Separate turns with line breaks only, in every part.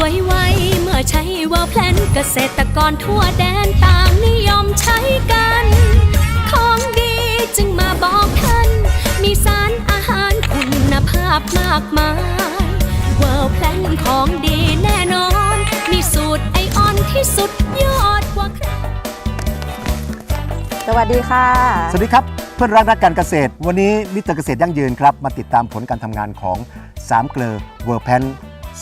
วยไวเมื่อใช้ว่าแพลนเกษตรกรทั่วแดนต่างนิยมใช้กัน ของดีจึงมาบอกท่าน มีสารอาหารคุณภาพมากมายเวิร์แพลนของดีแน่นอน มีสูตรไอออนที่สุดยอดกว่าใคร
สวัสดีค่ะ
สวัสดีครับเพื่อนรักนักการเกษตร วันนี้มิสเตอร์เกษตรยั่งยืนครับ มาติดตามผลการทำงานของ3เกลอเวอร์แพน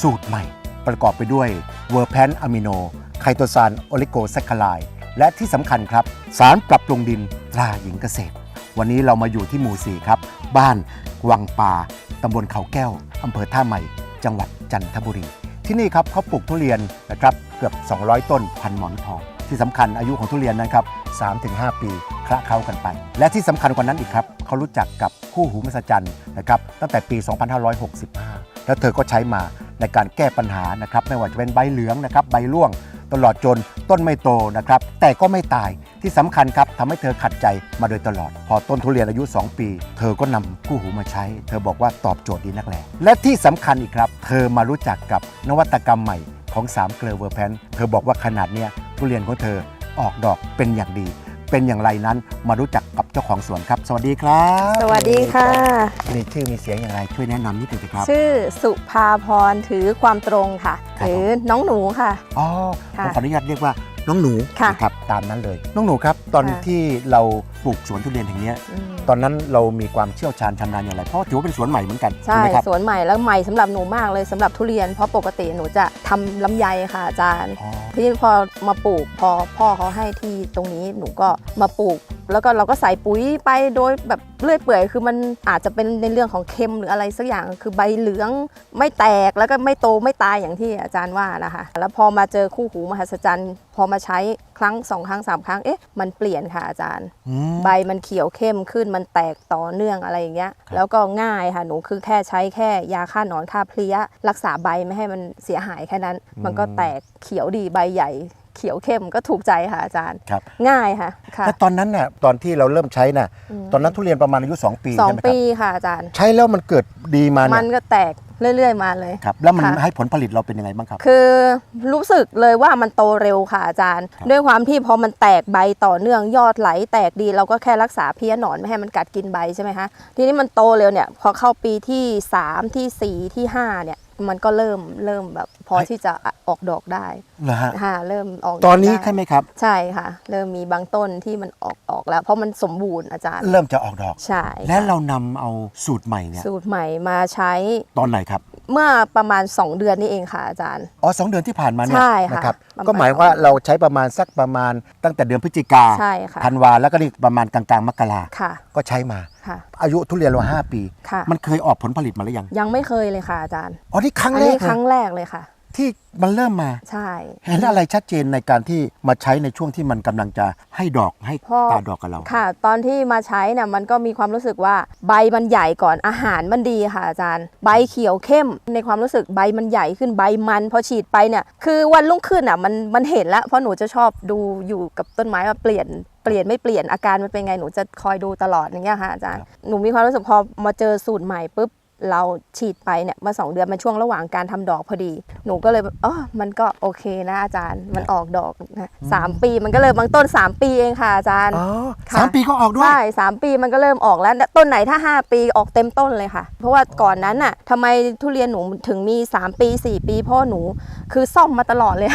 สูตรใหม่ ประกอบไปด้วยเวอร์แพนอะมิโน ไคโตซานโอลิโกแซคคาไลและที่สำคัญครับ สารปรับปรุงดินตราหญิงเกษตร วันนี้เรามาอยู่ที่หมู่ 4 ครับ บ้านวังป่าตำบลเขาแก้วอำเภอท่าใหม่ จังหวัดจันทบุรี ที่นี่ครับเขาปลูกทุเรียนนะครับเกือบ 200 ต้นพันหมอนทองที่สำคัญอายุของทุเรียนนั้นครับ3-5 ปีคละเคล้ากันไป และที่สำคัญกว่านั้นอีกครับเขารู้จักกับคู่หูมหัศจรรย์นะครับตั้งแต่ปี 2565 แล้วเธอก็ใช้มา ในการแก้ปัญหานะครับไม่ว่าจะเป็นใบเหลืองนะครับใบร่วง ตลอดจนต้นไม่โตนะครับแต่ก็ไม่ตายที่สำคัญครับทำให้เธอขัดใจมาโดยตลอด พอต้นทุเรียนอายุ 2 ปี เธอก็นำคู่หูมาใช้ เธอบอกว่าตอบโจทย์ดีนักแหลและที่สำคัญอีกครับ เธอมารู้จักกับนวัตกรรมใหม่ของ3เกลือเวอร์แพนเธอบอกว่าขนาดเนี้ยทุเรียนของเธอออกดอกเป็นอย่างดี เป็นอย่างไรนั้นมารู้จักกับเจ้าของสวนครับ สวัสดีครับ
สวัสดีค่ะ
มีชื่อมีเสียงอย่างไรช่วยแนะนำนิดหนึงสิครับ
ชื่อสุภาพรถือความตรงค่ะ
ครับ
หรือน้องหนูค่ะ
อ๋อผ
ค่ะ
มขออนุญาตเรียกว่า น้องหนู
ค่ะ
นะครับตามนั้นเลย น้องหนูครับ ตอน
ค่ะ
ที่เราปลูกสวนทุเรียนแห่งเนี้ย
อืม
ตอนนั้นเรามีความเชี่ยวชาญชำนาญอย่างไร เพราะถือว่าเป็นสวนใหม่เหมือนกันถูก
ใช่
ไหมครับ
สวนใหม่แล้วใหม่สำหรับหนูมากเลยสำหรับทุเรียน เพราะปกติหนูจะทำลำไยค่ะอาจารย์
อ๋อ
ที่พอมาปลูกพอพ่อเขาให้ที่ตรงนี้หนูก็มาปลูก แล้วก็เราก็ใส่ปุ๋ยไปโดยแบบเลื่อยเปื่อย คือมันอาจจะเป็นในเรื่องของเค็มหรืออะไรสักอย่างคือใบเหลืองไม่แตกแล้วก็ไม่โตไม่ตายอย่างที่อาจารย์ว่านะคะแล้วพอมาเจอคู่หูมหัศจรรย์ พอมาใช้ครั้งสองครั้งสามครั้งเอ๊ะมันเปลี่ยนค่ะอาจารย์
อืม
ใบมันเขียวเข้มขึ้นมันแตกต่อเนื่องอะไรอย่างเงี้ย
ครับ
แล้วก็ง่ายค่ะหนูคือแค่ใช้แค่ยาฆ่าหนอนฆ่าเพลี้ยรักษาใบไม่ให้มันเสียหายแค่นั้น มันก็แตกเขียวดีใบใหญ่ เขียวเข้มก็ถูกใจค่ะอาจารย์
ครับ
ง่ายค่ะค่ะ
แล้วตอนนั้นน่ะตอนที่เราเริ่มใช้น่ะ
อืม
ตอนนั้นทุเรียนประมาณอายุ 2 ปี
สอ
ใช่
ง
ไหมครั
ปี
บ
ค่ะอาจารย์
ใช้แล้วมันเกิดดีมา
มั
เนี่
น
ย
ก็แตกเรื่อย ๆ มาเลย
ครับแล้วมัน
ค่ะ
ให้ผลผลิตเราเป็นยังไงบ้างครับ
คือรู้สึกเลยว่ามันโตเร็วค่ะอาจารย์
ครับ
ด้วยความที่พอมันแตกใบต่อเนื่องยอดไหลแตกดี เราก็แค่รักษาเพี้ยหนอนไม่ให้มันกัดกินใบใช่ไหมคะทีนี้มันโตเร็วเนี่ยพอเข้าปีที่ 3 ที่ 4 ที่5เนี่ยมันก็เริ่มเริ่มแบบพ อที่จะออกดอกได้
เหรอฮะ
ค่ะเริ่มออกดก
ตอนนี้
ได้
ใช่ไหมครับ
ใช่ค่ะ เริ่มมีบางต้นที่มันออกออกแล้ว เพราะมันสมบูรณ์อาจารย์
เริ่มจะออกดอก
ใช่
และ
ค่ะ
เรานำเอาสูตรใหม่เนี่ย
สูตรใหม่มาใช้
ตอนไหนครับ
เมื่อประมาณ 2 เดือนนี่เองค่ะอาจารย์
อ๋อสองเดือนที่ผ่านมาเนี่ย
ใช่ค่ะ
นะครับ
ประมาณ
ก็หมายว่าเราใช้ประมาณสักประมาณตั้งแต่เดือนพฤศจิกา
ใช่ค่ะ
ธันวาแล้วก็นี่ประมาณกลางๆมกรา
ค่ะ
ก็ใช้มา
ค่ะ
อายุทุเรียนเราห้าปี
ค่ะ
มันเคยออกผลผลิตมาหรือยัง
ยังไม่เคยเลยค่ะอาจารย์
อ๋อ นี่ครั้ง
อัน
แร
นี้
ก
ครั้ง
เลย
แรกเลยค่ะ
ที่มันเริ่มมา
ใช่
เห็นอะไรชัดเจนในการที่มาใช้ในช่วงที่มันกำลังจะให้ดอกให้
พ่อ
ตาดอกกับเรา
ค่ะ ตอนที่มาใช้น่ะมันก็มีความรู้สึกว่าใบมันใหญ่ก่อนอาหารมันดีค่ะอาจารย์ ใบเขียวเข้ม ในความรู้สึกใบมันใหญ่ขึ้นใบมันพอฉีดไปเนี่ยคือวันรุ่งขึ้นอะมันมันเห็นแล้วเพราะหนูจะชอบดูอยู่กับต้นไม้ว่าเปลี่ยนเปลี่ยนไม่เปลี่ยนอาการมันเป็นไงหนูจะคอยดูตลอดอย่างเงี้ยค่ะอาจารย์หนูมีความรู้สึกพอมาเจอสูตรใหม่ปุ๊บ เราฉีดไปเนี่ยมาสองเดือนมันช่วงระหว่างการทำดอกพอดี หนูก็เลยแบบอ๋อมันก็โอเคนะอาจารย์ มันออกดอกนะสามปีมันก็เลยบางต้น 3 ปีเองค่ะอาจารย์
อ๋อ
ค่ะ
สามปีก็ออกด้วย
ใช่สามปีมันก็เริ่มออกแล้วต้นไหนถ้า 5 ปีออกเต็มต้นเลยค่ะ เพราะว่าก่อนนั้นน่ะทำไมทุเรียนหนูถึงมี 3 ปี 4 ปีเพราะหนูคือซ่อมมาตลอดเลย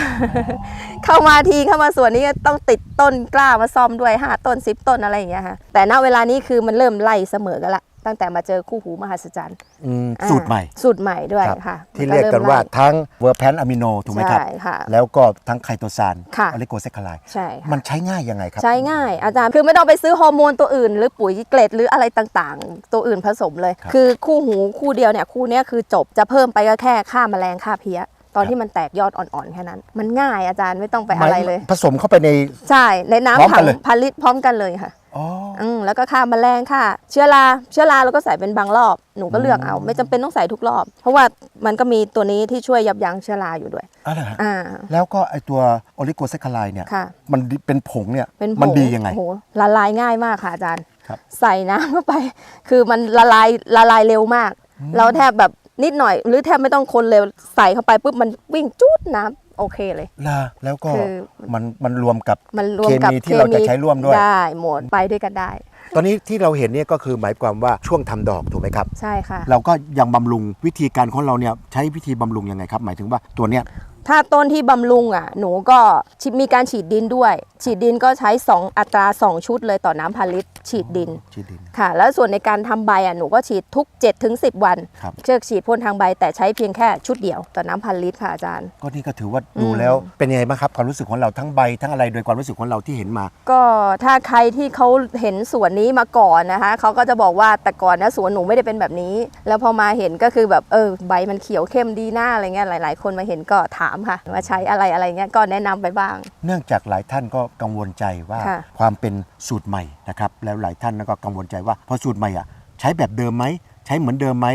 เข้ามาทีเข้ามาสวนนี้ก็ต้องติดต้นกล้ามาซ่อมด้วย5ต้น10ต้นอะไรอย่างเงี้ยค่ะแต่ณเวลานี้คือมันเริ่มไล่เสมอกันละ ตั้งแต่มาเจอคู่หูมหัศจรรย์
อืม
อ่า
สูตรใหม่
สูตรใหม่ด้วย
ครับ
ค่ะ
ที่เรียกกันว่าทั้งเวอร์แพนอะมิโนถูกไหมครับ
ใช่ค่ะ
แล้วก็ทั้งไคโตซาน
ค่ะ
อลิโกเซคคาไล
ใช่ค่ะ
มันใช้ง่ายยังไงครับ
ใช้ง่ายอาจารย์คือไม่ต้องไปซื้อฮอร์โมนตัวอื่น หรือปุ๋ยเกล็ดหรืออะไรต่างๆ ตัวอื่นผสมเลย
ครับ
คือคู่หูคู่เดียวเนี่ยคู่เนี้ยคือจบจะเพิ่มไปก็แค่ค่าแมลงค่าเพี้ย ตอน
ครับ
ที่มันแตกยอดอ่อนๆแค่นั้น มันง่ายอาจารย์ไม่ต้องไปอะไรเลย
ผสมเข้าไปใน
ใช่ใน
พร้อม
น้ำถั
กัน
ง
เลย
พันลิตรพร้อมกันเลยค่ะ
อ๋อ
อืมแล้วก็ค่าแมลงค่าเชื้อราเชื้อราเราก็ใส่เป็นบางรอบหนูก็เลือกเอา ไม่จำเป็นต้องใส่ทุกรอบ เพราะว่ามันก็มีตัวนี้ที่ช่วยยับยั้งเชื้อราอยู่ด้วย
อะไรฮะ
อ่า
แล้วก็ไอตัวโอลิโกเซคคาไลเนี่ย
ค่ะ
มันดิเป็นผงเนี่ย
เป็นผ
มันดียังไง
โอ้โหละลายง่ายมากค่ะอาจารย์
ครับ
ใส่น้ำเข้าไป คือมันละลายละลายเร็วมาก เราแทบแบบนิดหน่อย หรือแทบไม่ต้องคนเลยใส่เข้าไปปุ๊บมันวิ่งจูดน้ำ โอเคเลย
ลาแล้วก็
คือ
มันมันรวมกับ
มันรวมกับ
เคมีที่เราจะใช้ร่วมด้วย
ได้หมดไปด้วยกันได้
ตอนนี้ที่เราเห็นเนี่ยก็คือหมายความว่าช่วงทำดอกถูกไหมครับ
ใช่ค่ะ
เราก็ยังบำรุงวิธีการของเราเนี่ยใช้วิธีบำรุงยังไงครับ หมายถึงว่าตัวเนี้ย
ถ้าต้นที่บำรุงอะ หนูก็ฉีดมีการฉีดดินด้วย ฉีดดินก็ใช้ 2 อัตรา 2 ชุดเลยต่อน้ำพันลิตรฉีดดิน
ชีดิน
ค่ะ แล้วส่วนในการทำใบอะหนูก็ฉีดทุก 7-10 วัน
ครับ
เชือกฉีดพ่นทางใบแต่ใช้เพียงแค่ชุดเดียวต่อน้ำพันลิตรค่ะอาจารย์
ก็นี่ก็ถือว่าดูแล้วเป็นยังไงบ้างครับความรู้สึกของเราทั้งใบทั้งอะไรโดยความรู้สึกของเราที่เห็นมา
ก็ถ้าใครที่เขาเห็นสวนนี้มาก่อนนะคะเขาก็จะบอกว่าแต่ก่อนนะสวนหนูไม่ได้เป็นแบบนี้ แล้วพอมาเห็นก็คือแบบเออใบมันเขียวเข้มดีหน้าอะไรเงี้ยหลาย ๆ คนมาเห็นก็ถามค่ะว่าใช้อะไรอะไรเงี้ยก็แนะนำไปบ้าง
เนื่องจากหลายท่านก็กังวลใจว่า
ค่ะ
ความเป็นสูตรใหม่นะครับแล้วหลายท่านก็กังวลใจว่าพอสูตรใหม่อะใช้แบบเดิมไหมใช้เหมือนเดิมไหม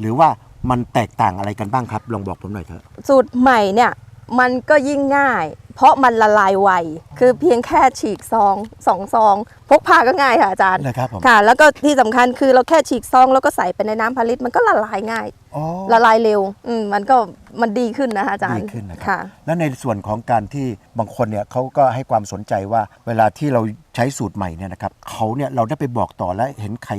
หรือว่ามันแตกต่างอะไรกันบ้างครับลองบอกผมหน่อยเถอะ
สูตรใหม่เนี่ยมันก็ยิ่งง่ายเพราะมันละลายไว คือเพียงแค่ฉีกซองสองซอง พกพาก็ง่ายค่ะอาจารย์
นะครับผม
ค่ะ แล้วก็ที่สำคัญคือเราแค่ฉีกซอง แล้วก็ใส่ไปในน้ำพันลิตรมันก็ละลายง่าย
อ๋อ
ละลายเร็วอืมมันก็มันดีขึ้นนะคะอาจารย์
ดีขึ้นนะครับ
ค่ะ
และในส่วนของการที่บางคนเนี่ยเขาก็ให้ความสนใจว่าเวลาที่เราใช้สูตรใหม่เนี่ยนะครับเขาเนี่ยเราได้ไปบอกต่อและเห็นใคร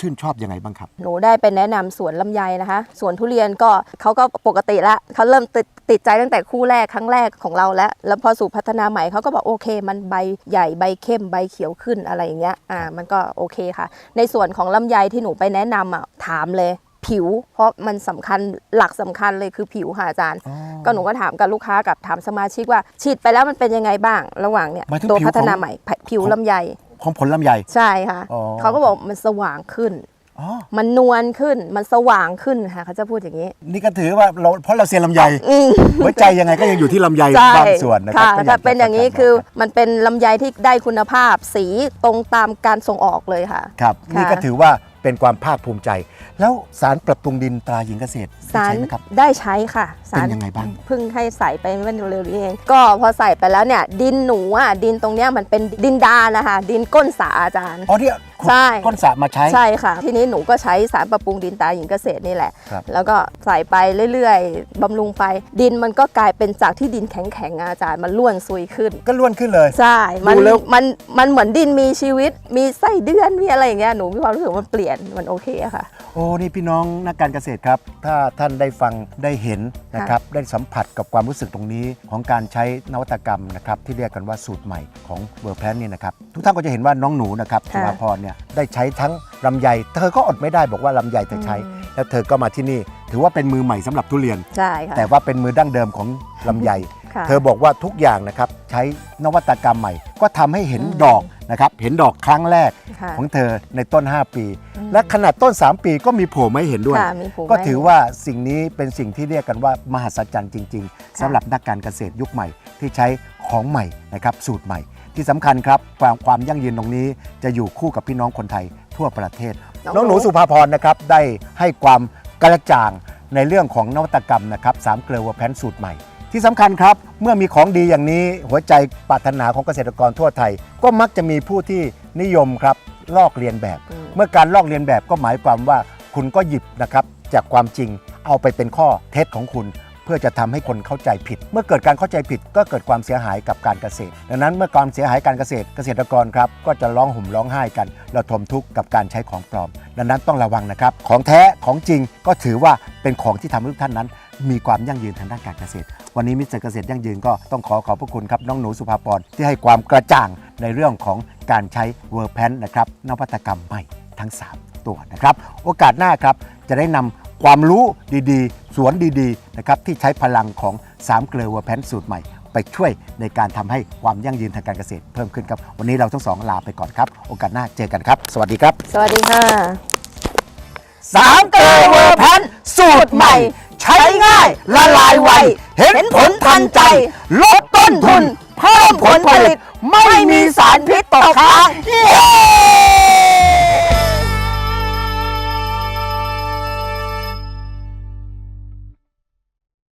ชื่นชอบยังไงบ้างครับ
หนูได้ไปแนะนำสวนลำไยนะคะ สวนทุเรียนก็เขาก็ปกติละเขาเริ่มติดติดใจตั้งแต่คู่แรกครั้งแรกของเราแล้วแล้วพอสู่พัฒนาใหม่เขาก็บอกโอเค มันใบใหญ่ใบเข้มใบเขียวขึ้นอะไรอย่างเงี้ยอ่ามันก็โอเคค่ะ ในส่วนของลำไยที่หนูไปแนะนำอะถามเลยผิว เพราะมันสำคัญหลักสำคัญเลยคือผิวค่ะอาจารย์
อ๋อ
ก็หนูก็ถามกับลูกค้ากับถามสมาชิกว่า ฉีดไปแล้วมันเป็นยังไงบ้าง ระหว่างเนี่ย
หมายถึง
ตัว
ผิว
พัฒนา
ของ
ใหม่ผิว
ของ
ลำไย
ของผลลำไย
ใช่ค่ะ
อ๋อ
เขาก็บอกมันสว่างขึ้น
อ๋อ
มันนวลขึ้นมันสว่างขึ้นค่ะเขาจะพูดอย่างนี้
นี่ก็ถือว่าเราเพราะเราเซียนลำไย
อืม
หัวใจยังไงก็ยังอยู่ที่ลำไย
ใช่
บางส่วนนะครับ
ค่ะ
ก็
ถ้าเป็น
จะ
อย่างนี้
ประกศ
คือ
บอก
มันเป็นลำไยที่ได้คุณภาพสีตรงตามการส่งออกเลยค่ะ
ครับ
ค่ะ
นี่ก็ถือว่าเป็นความภาคภูมิใจ แล้วสารปรับปรุงดินตราหญิงเกษตรได้
สาร
ใช้ไหมครับ
ได้ใช้ค่ะสาร
เป็นยังไงบ้าง
เพิ่งให้ใส่ไปเมื่อเร็วๆนี้เองก็พอใส่ไปแล้วเนี่ยดินหนูอะดินตรงเนี้ยมันเป็นดินดานนะคะดินก้นสาอาจารย์
อ๋อเนี่ย ขุด
ใช่
ก้นสระมาใช้
ใช่ค่ะ ทีนี้หนูก็ใช้สารปรับปรุงดินตาหญิงเกษตรนี่แหละ
ครับ
แล้วก็ใส่ไปเรื่อยๆบำรุงไป ดินมันก็กลายเป็นจากที่ดินแข็งๆอะอาจารย์มันร่วนซุยขึ้น
ก็ล้วนขึ้นเลย
ใช่ มัน
ดูแล้ว
มันมันเหมือนดินมีชีวิต มีไส้เดือน มีอะไรอย่างเงี้ย หนูมีความรู้สึกว่ามันเปลี่ยน มันโอเคอะค่ะ
โอ้นี่พี่น้องนักการเกษตรครับ ถ้าท่านได้ฟังได้เห็นนะครับได้สัมผัสกับความรู้สึกตรงนี้ของการใช้นวัตกรรมนะครับที่เรียกกันว่าสูตรใหม่ของเบอร์แพนนี่นะครับทุกท่านก็จะเห็นว่าน้องหนูนะครับสุ
ค่ะ
ภาพรเนี่ยได้ใช้ทั้งลำไย เธอก็อดไม่ได้บอกว่าลำไยเธอใช้
อืม
แล้วเธอก็มาที่นี่ ถือว่าเป็นมือใหม่สำหรับทุเรียน
ใช่ค่ะ
แต่ว่าเป็นมือดั้งเดิมของลำไย
ค่ะ
เธอบอกว่าทุกอย่างนะครับใช้นวัตกรรมใหม่ ก็ทำให้เห็น
อืม
ดอกนะครับเห็นดอกครั้งแรก
ค่ะ
ของเธอในต้น 5 ปี
อืม
และขนาดต้น 3 ปีก็มีโผล่มาให้เห็นด้วย
ค่ะมีผู
ก็
ไว้
ถือว่าสิ่งนี้เป็นสิ่งที่เรียกกันว่ามหัศจรรย์จริง ๆสำหรับนักการเกษตรยุคใหม่ที่ใช้ของใหม่นะครับสูตรใหม่ ที่สำคัญครับความความยั่งยืนตรงนี้จะอยู่คู่กับพี่น้องคนไทยทั่วประเทศ น้องหนูสุภาพรนะครับได้ให้ความกระจ่างในเรื่องของนวัตกรรมนะครับสามเกลือวัวแพนสูตรใหม่ ที่สำคัญครับ เมื่อมีของดีอย่างนี้หัวใจปรารถนาของเกษตรกรทั่วไทย ก็มักจะมีผู้ที่นิยมครับลอกเลียนแบบ
อืม
เมื่อการลอกเลียนแบบก็หมายความว่าคุณก็หยิบนะครับจากความจริงเอาไปเป็นข้อเท็จของคุณ เพื่อจะทำให้คนเข้าใจผิด เมื่อเกิดการเข้าใจผิดก็เกิดความเสียหายกับการเกษตร ดังนั้นเมื่อความเสียหายการเกษตรเกษตรกรครับก็จะร้องห่มร้องไห้กันระทมทุกข์กับการใช้ของปลอม ดังนั้นต้องระวังนะครับ ของแท้ของจริงก็ถือว่าเป็นของที่ทำให้ทุกท่านนั้น มีความยั่งยืนทางด้านการเกษตร วันนี้มิสเตอร์เกษตรยั่งยืนก็ต้องขอขอบพระคุณครับน้องหนูสุภาพรที่ให้ความกระจ่างในเรื่องของการใช้เวอร์แพนนะครับนวัตกรรมใหม่ทั้ง 3 ตัวนะครับ โอกาสหน้าครับจะได้นำ ความรู้ดีๆ สวนดีๆนะครับที่ใช้พลังของ3เกลือวอร์แพนสูตรใหม่ ไปช่วยในการทำให้ความยั่งยืนทางการเกษตรเพิ่มขึ้นครับ วันนี้เราทั้งสองลาไปก่อนครับ โอกาสหน้าเจอกันครับ สวัสดีครับ
สวัสดีค่ะ
สามเกลือวอร์แพนสูตรใหม่ ใช้ง่ายละลายไวเห็นผลทันใจ ลดต้นทุนเพิ่มผลผลิตไม่มีสารพิษตกค้างเย้